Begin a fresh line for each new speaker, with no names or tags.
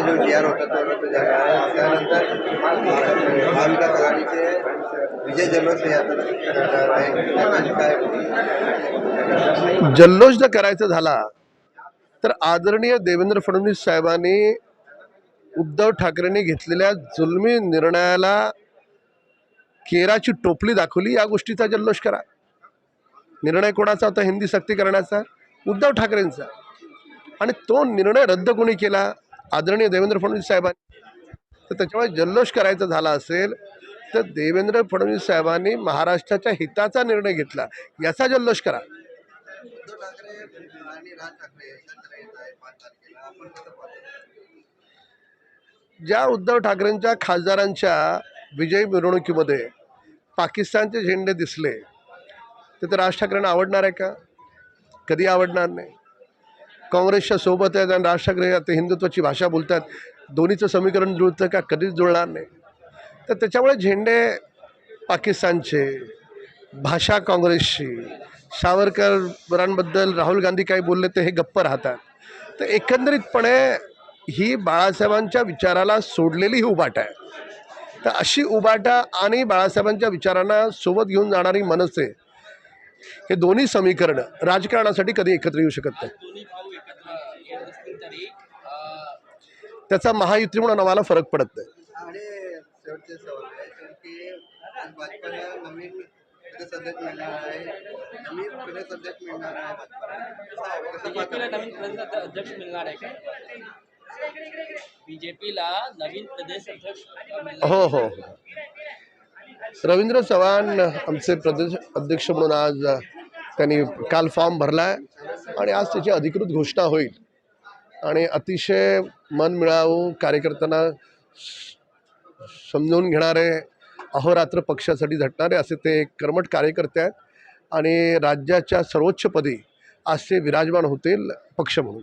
आघाडीचा जो D R होता तो रद्द झाला. त्यानंतर महाविकास आघाडीचे विजय जल्लोष हे आता करणार आहे. काय
जल्लोष जर करायचा झाला तर आदरणीय देवेंद्र फडणवीस साहेबांनी उद्धव ठाकरेंनी घेतलेल्या जुलमी निर्णयाला केराची टोपली दाखवली. या गोष्टीचा जल्लोष करा. निर्णय कोणाचा होता? हिंदी सक्ती करण्याचा उद्धव ठाकरेंचा. आणि तो निर्णय रद्द कोणी केला? आदरणीय देवेंद्र फडणवीस साहेबांनी. तर त्याच्यामुळे जल्लोष करायचा झाला असेल तर देवेंद्र फडणवीस साहेबांनी महाराष्ट्राच्या हिताचा निर्णय घेतला. याचा जल्लोष करा. ज्या उद्धव ठाकरेंच्या खासदारांच्या विजयी मिरवणुकीमध्ये पाकिस्तानचे झेंडे दिसले तर ते राज ठाकरेंना आवडणार आहे का? कधी आवडणार नाही? काँग्रेसच्या सोबत आहेत आणि राज ठाकरे आता हिंदुत्वाची भाषा बोलतात. दोन्हीचं समीकरण जुळतं का? कधीच जुळणार नाही. तर त्याच्यामुळे झेंडे पाकिस्तानचे भाषा काँग्रेसची सावरकरांबद्दल राहुल गांधी काही बोलले ते हे गप्प राहतात. तर एकंदरीतपणे ही बाळासाहेबांच्या विचाराला सोडलेली ही उबाट आहे. तर अशी उबाटा आणि बाळासाहेबांच्या विचारांना सोबत घेऊन जाणारी मनसे हे दोन्ही समीकरणं राजकारणासाठी कधी एकत्र येऊ शकत नाही
दोन्ही भाऊ एकत्र येत असतील तरी अं,
त्याचा महायुती म्हणून आम्हाला फरक पडत नाही.
आणि शेवटचे सवाल आहे की आज भाजपाला नवीन प्रदेश अध्यक्ष मिळणार आहे नवीन प्रदेश अध्यक्ष मिळणार आहे भाजपाला. कसं
बीजेपीला नवीन प्रदेश अध्यक्ष मिळणार आहे का बीजेपीला नवीन प्रदेश अध्यक्ष मिळणार
हो हो हो. रवींद्र चव्हाण आमचे प्रदेश अध्यक्ष म्हणून आज त्यांनी काल फॉर्म भरला आहे आणि आज त्याची अधिकृत घोषणा होईल. आणि अतिशय मन मिळावू कार्यकर्त्यांना समजून घेणारे अहोरात्र पक्षासाठी झटणारे असे ते एक कर्मठ कार्यकर्ते आहेत. आणि राज्याच्या सर्वोच्चपदी आज ते विराजमान होतील पक्ष म्हणून.